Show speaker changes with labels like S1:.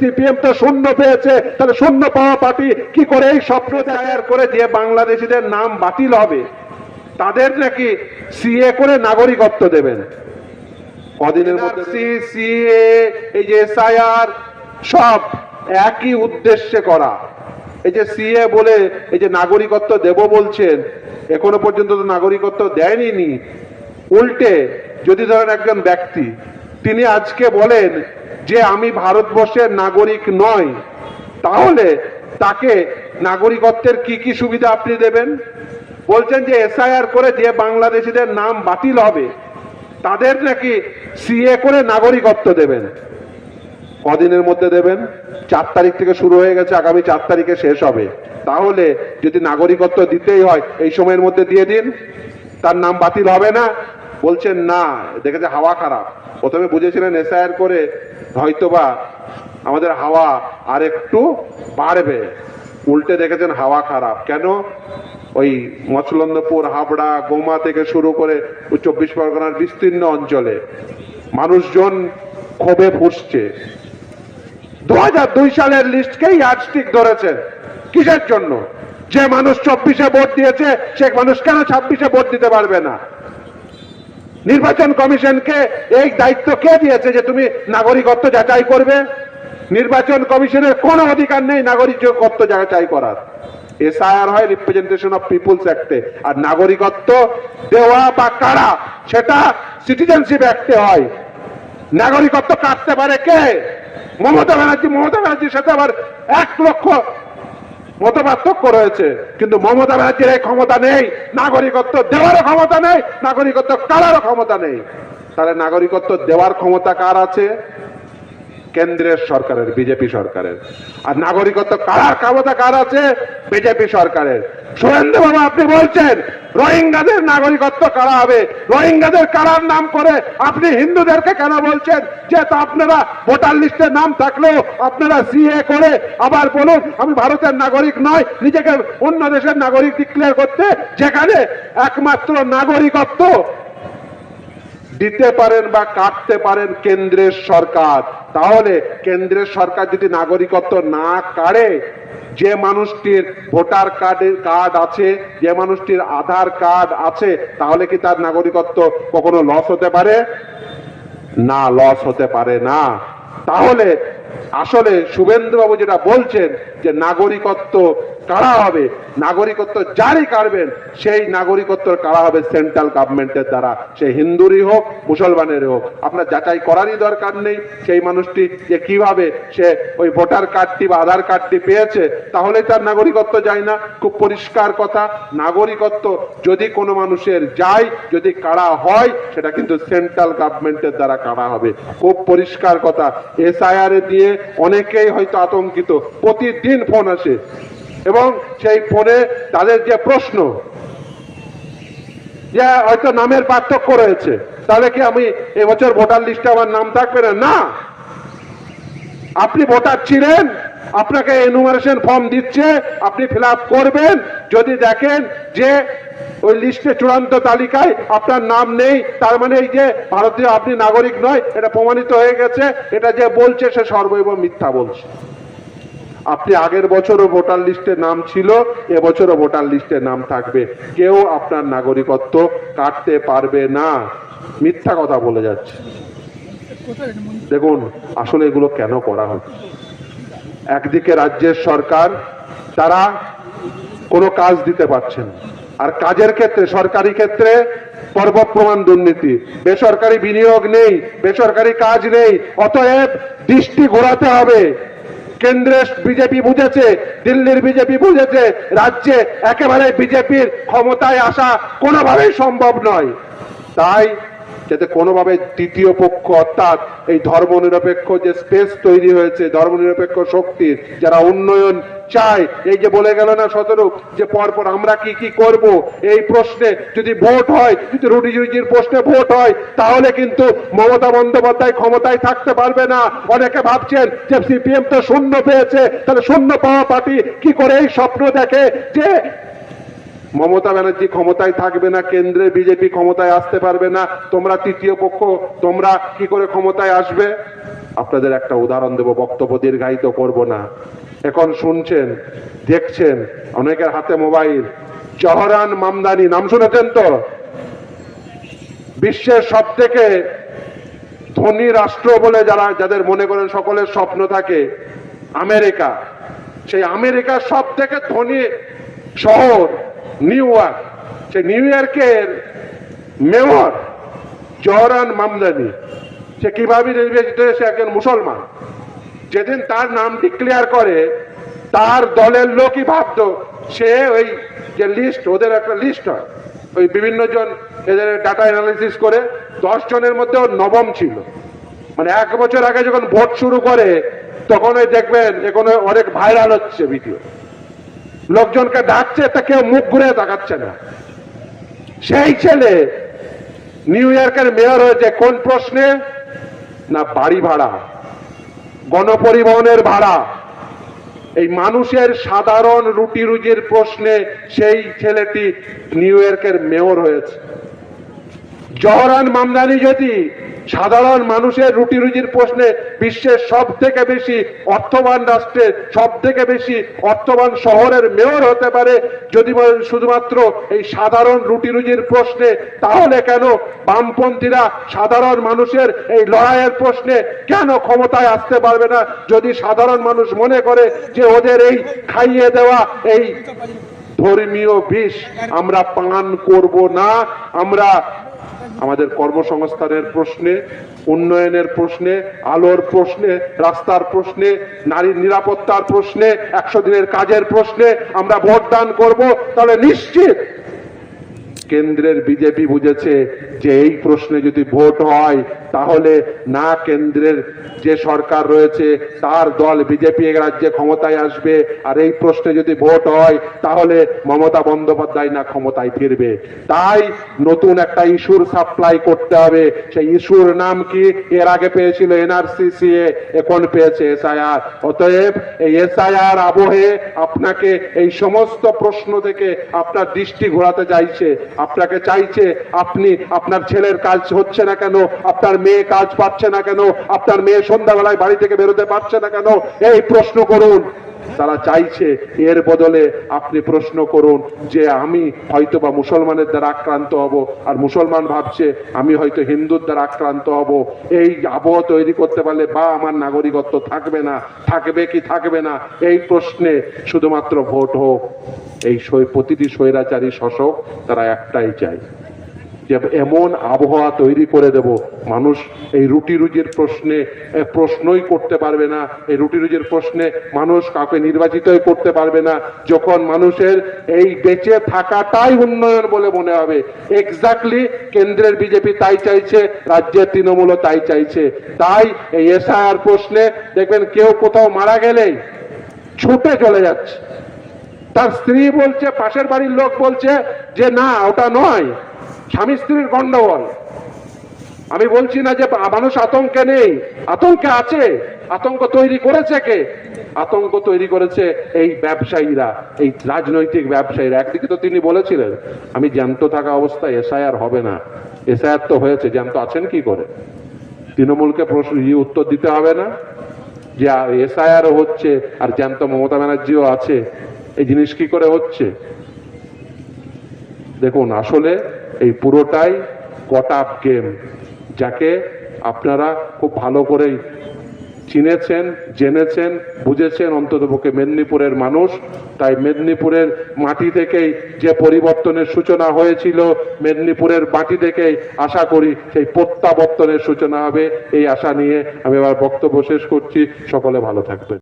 S1: CPM তো শূন্য পেয়েছে তাহলে শূন্য পাওয়া পার্টি কি করে এই স্বপ্ন দায়ের করে যে বাংলাদেশিদের নাম বাতিল হবে? তাদের নাকি সিএ করে নাগরিকত্ব দেবেন। কদিনের মধ্যে সিএ এই যে এসআইআর সব একই উদ্দেশ্যে করা। এই যে সিএ বলে এই যে নাগরিকত্ব দেব বলছেন এখনও পর্যন্ত তো নাগরিকত্ব দেয়নি নি। উল্টে যদি ধরেন একজন ব্যক্তি তিনি আজকে বলেন যে আমি ভারতবর্ষের নাগরিক নয় তাহলে তাকে নাগরিকত্বের কি কি সুবিধা আপনি দেবেন? বলছেন যে এসআইআর করে যে বাংলাদেশিদের নাম বাতিল হবে, তাদের নাকি সিএ করে নাগরিকত্ব দেবেন? কদিনের মধ্যে দেবেন? চার তারিখ থেকে শুরু হয়ে গেছে, আগামী চার তারিখে শেষ হবে। তাহলে যদি নাগরিকত্ব দিতেই হয়, এই সময়ের মধ্যে দিয়ে দিন। তার নাম বাতিল হবে না বলছেন, না, দেখেছে হাওয়া খারাপ। প্রথমে বুঝেছিলেন এসআইআর করে হয়তোবা আমাদের হাওয়া আর একটু বাড়বে। উল্টে দেখেছেন হাওয়া খারাপ। কেন? ওই মছলন্দপুর হাবড়া, গোমা থেকে শুরু করে চব্বিশ পরগনার বিস্তীর্ণ অঞ্চলে মানুষজন ক্ষোভে ফুসছে। দু হাজার দুই সালের লিস্টকেই ইয়ার্ডস্টিক ধরেছেন। কিসের জন্য? যে মানুষ চব্বিশে ভোট দিয়েছে, সে মানুষ কেন ছাব্বিশে ভোট দিতে পারবে না? নির্বাচন কমিশনকে এই দায়িত্ব কে দিয়েছে যে তুমি নাগরিকত্ব যাচাই করবে? নির্বাচন কমিশনের কোনো অধিকার নেই নাগরিকত্ব যাচাই করার। এসআইআর হয় রিপ্রেজেন্টেশন অফ পিপুলস অ্যাক্টে আর নাগরিকত্ব দেওয়া বা কারা, সেটা সিটিজেনশিপ অ্যাক্টে হয়। নাগরিকত্ব কাটতে পারে কে? মমতা ব্যানার্জি, মমতা ব্যানার্জির সাথে আবার এক লক্ষ মত পার্থক্য রয়েছে। কিন্তু মমতা ব্যানার্জির এই ক্ষমতা নেই, নাগরিকত্ব দেওয়ারও ক্ষমতা নেই, নাগরিকত্ব কারারও ক্ষমতা নেই। তাহলে নাগরিকত্ব দেওয়ার ক্ষমতা কার আছে? কেন্দ্রের সরকারের, বিজেপি সরকারের। আর নাগরিকত্ব কারার ক্ষমতা কার আছে? বিজেপি সরকারের। সুরেন্দ্র বাবা আপনি বলছেন রোহিঙ্গাদের নাগরিকত্ব কারা হবে? রোহিঙ্গাদের কারার নাম করে আপনি হিন্দুদেরকে কেন বলছেন? যে তো আপনারা ভোটার লিস্টে নাম থাকলেও আপনারা সিএ করে আবার বলুন, আমি ভারতের নাগরিক নয়, নিজেকে অন্য দেশের নাগরিক ডিক্লেয়ার করতে, যেখানে একমাত্র নাগরিকত্ব দিতে পারেন বা কাটতে পারেন কেন্দ্রের সরকার। তাহলে কেন্দ্রের সরকার যদি নাগরিকত্ব না কাড়ে, যে মানুষটির ভোটার কার্ডের কার্ড আছে, যে মানুষটির আধার কার্ড আছে, তাহলে কি তার নাগরিকত্ব কখনো লস হতে পারে? না লস হতে পারে না। তাহলে আসলে শুভেন্দুবাবু যেটা বলছেন যে নাগরিকত্ব কারা হবে? নাগরিকত্ব যারই কাড়বেন, সেই নাগরিকত্ব কারা হবে সেন্ট্রাল গভর্নমেন্টের দ্বারা? সে হিন্দুরই হোক, মুসলমানেরই হোক। আপনার যাচাই করারই দরকার নেই। সেই মানুষটি যে কীভাবে সে ওই ভোটার কার্ডটি বা আধার কার্ডটি পেয়েছে, তাহলেই তার নাগরিকত্ব যায় না। খুব পরিষ্কার কথা, নাগরিকত্ব যদি কোনো মানুষের যায়, যদি কারা হয়, সেটা কিন্তু সেন্ট্রাল গভর্নমেন্টের দ্বারা কারা হবে। খুব পরিষ্কার কথা। এসআইআর দিয়ে অনেকেই হয়তো আতঙ্কিত। প্রতিদিন ফোন আসে। এবং সেই ফোনে তাদের যে প্রশ্ন, যে হয়তো নামের পার্থক্য রয়েছে, তাহলে কি আমি এবছর ভোটার লিস্টে আমার নাম থাকবে না? না! আপনি ভোটার ছিলেন, আপনাকে এনুমারেশন ফর্ম দিচ্ছে, আপনি ফিল করবেন, যদি দেখেন যে ওই লিস্টে চূড়ান্ত তালিকায় আপনার নাম নেই, তার মানে এই যে ভারতীয় আপনি নাগরিক নয়, এটা প্রমাণিত হয়ে গেছে, এটা যে বলছে সে সর্বৈব মিথ্যা বলছে। আপনি আগের বছরও ভোটার লিস্টে নাম ছিল, এবছরও ভোটার লিস্টে নাম থাকবে। কেউ আপনার নাগরিকত্ব কাটতে পারবে না। মিথ্যা কথা বলে যাচ্ছে। দেখুন, আসলে এগুলো কেন করা হচ্ছে একদিকে রাজ্যের সরকার, তারা কোনো কাজ দিতে পারছেন না। আর কাজের ক্ষেত্রে, সরকারি ক্ষেত্রে পর্বপ্রমাণ দুর্নীতি। বেসরকারি বিনিয়োগ নেই, বেসরকারি কাজ নেই, অতএব দৃষ্টি ঘোরাতে হবে। কেন্দ্রের বিজেপি বুঝেছে, দিল্লির বিজেপি বুঝেছে, রাজ্যে একেবারে বিজেপির ক্ষমতায় আসা কোনোভাবেই সম্ভব নয়। তাই যাতে কোনোভাবে তৃতীয় পক্ষ অর্থাৎ এই ধর্মনিরপেক্ষ যে স্পেস তৈরি হয়েছে, ধর্মনিরপেক্ষ শক্তির, যারা উন্নয়ন চায়, এই যে বলে গেল না সতেরো, যে পরপর আমরা কি কি করব? এই প্রশ্নে যদি ভোট হয়, যদি রুটিজুজির প্রশ্নে ভোট হয়, তাহলে কিন্তু মমতা বন্দ্যোপাধ্যায় ক্ষমতায় থাকতে পারবে না। অনেকে ভাবছেন যে সিপিএম তো শূন্য পেয়েছে, তাহলে শূন্য পাওয়া পার্টি কি করে এই স্বপ্ন দেখে যে মমতা ব্যানার্জি ক্ষমতায় থাকবে না, কেন্দ্রে বিজেপি ক্ষমতায় আসতে পারবে না, তোমরা তৃতীয় পক্ষ, তোমরা কি করে ক্ষমতায় আসবে? আপনাদের একটা উদাহরণ দেব, বক্তব্য দীর্ঘায়িত করব না। এখন শুনছেন, দেখছেন, অনেকের হাতে মোবাইল। জহরান মামদানি, নাম শুনেছেন তো? বিশ্বের সব থেকে ধনী রাষ্ট্র বলে যারা, যাদের মনে করেন সকলের স্বপ্ন থাকে, আমেরিকা। সেই আমেরিকার সব থেকে ধনী শহর নিউ ইয়র্ক সেই নিউ ইয়র্কের মেয়র জহরান মামদানি। সে কীভাবে নির্বাচিত? সে একজন মুসলমান। যেদিন তার নাম ডিক্লেয়ার করে, তার দলের লোকই ভাবতো, সে ওই যে লিস্ট ওদের একটা লিস্ট হয়। ওই বিভিন্ন জন এদের ডাটা অ্যানালিসিস করে, দশ জনের মধ্যে ওর নবম ছিল। মানে এক বছর আগে যখন ভোট শুরু করে, তখন ওই দেখবেন এখন ওই অনেক ভাইরাল হচ্ছে ভিডিও লোকজনকে ডাকছে, তা কেউ মুখ ঘুরে তাকাচ্ছে না। সেই ছেলে নিউ ইয়র্কের মেয়র হয়েছে, কোন প্রশ্নে? না, বাড়ি ভাড়া, গণপরিবহনের ভাড়া। এই মানুষের সাধারণ রুটি রুজির প্রশ্নে সেই ছেলেটি নিউ ইয়র্কের মেয়র হয়েছে। জহরান মামদানি যদি সাধারণ মানুষের রুটি রুজির প্রশ্নে বিশ্বের সব থেকে বেশি অর্থবান রাষ্ট্রের সব থেকে বেশি অর্থবান শহরের মেয়র হতে পারে, যদি বলেন শুধুমাত্র এই সাধারণ রুটি রুজির প্রশ্নে, তাহলে কেন বামপন্থীরা সাধারণ মানুষের এই লড়াইয়ের প্রশ্নে কেন ক্ষমতায় আসতে পারবে না? যদি সাধারণ মানুষ মনে করে যে ওদের এই খাইয়ে দেওয়া, এই ধর্মীয় বিষ আমরা পান করব না, আমরা আমাদের কর্মসংস্থানের প্রশ্নে, উন্নয়নের প্রশ্নে, আলোর প্রশ্নে, রাস্তার প্রশ্নে, নারীর নিরাপত্তার প্রশ্নে, একশো দিনের কাজের প্রশ্নে আমরা ভোটদান করব, তাহলে নিশ্চিত কেন্দ্রের বিজেপি বুঝেছে যে এই প্রশ্নে যদি ভোট হয় তাহলে না কেন্দ্রের যে সরকার রয়েছে, তার দল বিজেপি রাজ্যে ক্ষমতায় আসবে। আর এই প্রশ্নে যদি ভোট হয়, তাহলে মমতা বন্দ্যোপাধ্যায় না ক্ষমতায় ফিরবে। তাই নতুন একটা ইস্যুর সাপ্লাই করতে হবে। সেই ইস্যুর নাম কি? এর আগে পেয়েছিল এনআরসিসিএ এখন পেয়েছে এসআইআর অতএব এই এসআইআর আবহে আপনাকে এই সমস্ত প্রশ্ন থেকে আপনার দৃষ্টি ঘোরাতে চাইছে। আপনাকে চাইছে, আপনি আপনার ছেলের কাজ হচ্ছে না কেন? আপনার মেয়ে কাজ পাচ্ছে না কেন? আপনার মেয়ে সন্ধ্যাবেলায় বাড়ি থেকে বেরোতে পারছে না কেন? এই প্রশ্ন করুন। তারা চাইছে, এর বদলে আপনি প্রশ্ন করুন যে আমি হয়তো বা মুসলমানের দ্বারা আক্রান্ত হব, আর মুসলমান ভাবছে, আমি হয়তো হিন্দুর দ্বারা আক্রান্ত হব। এই আবহ তৈরি করতে পারলে বা আমার নাগরিকত্ব থাকবে না, থাকবে কি থাকবে না? এই প্রশ্নে শুধুমাত্র ভোট হোক, এই প্রতিটি স্বৈরাচারী শাসক তারা একটাই চায়। যে এমন আবহাওয়া তৈরি করে দেব, মানুষ এই রুটি রুজির প্রশ্নে প্রশ্নই করতে পারবে না। এই রুটি রুজির প্রশ্নে মানুষ কাউকে নির্বাচিতই করতে পারবে না। যখন মানুষের এই বেঁচে থাকাটাই উন্নয়ন বলে মনে হবে। এক্স্যাক্টলি কেন্দ্রের বিজেপি তাই চাইছে, রাজ্যের তৃণমূলও তাই চাইছে। তাই এই এসআইআর প্রশ্নে দেখবেন কেউ কোথাও মারা গেলেই ছুটে চলে যাচ্ছে। তার স্ত্রী বলছে, পাশের বাড়ির লোক বলছে যে, না, ওটা নয়। স্বামী স্ত্রীর গন্ডগোল। আমি বলছি না যে মানুষ আতঙ্কে নেই, আতঙ্কে আছে, আতঙ্ক তৈরি করেছে কে? আতঙ্ক তৈরি করেছে এই ব্যবসায়ীরা, এই রাজনৈতিক ব্যবসায়ীরা। একদিকে তো তিনি বলেছিলেন, আমি জ্যান্ত থাকা অবস্থায় এসআইআর হবে না। এসআইআর তো হয়েছে, জ্যান্ত আছেন কি করে? তৃণমূলকে প্রশ্ন উত্তর দিতে হবে না? যে এসআইআর হচ্ছে আর জ্যান্ত মমতা ব্যানার্জিও আছে, এই জিনিস কি করে হচ্ছে? দেখুন, আসলে এই পুরোটাই কট আপ গেম, যাকে আপনারা খুব ভালো করেই চিনেছেন, জেনেছেন, বুঝেছেন, অন্ততপক্ষে মেদিনীপুরের মানুষ। তাই মেদিনীপুরের মাটি থেকেই যে পরিবর্তনের সূচনা হয়েছিল, মেদিনীপুরের মাটি থেকেই আশা করি সেই প্রত্যাবর্তনের সূচনা হবে, এই আশা নিয়ে আমি এবার বক্তব্য শেষ করছি। সকলে ভালো থাকবেন।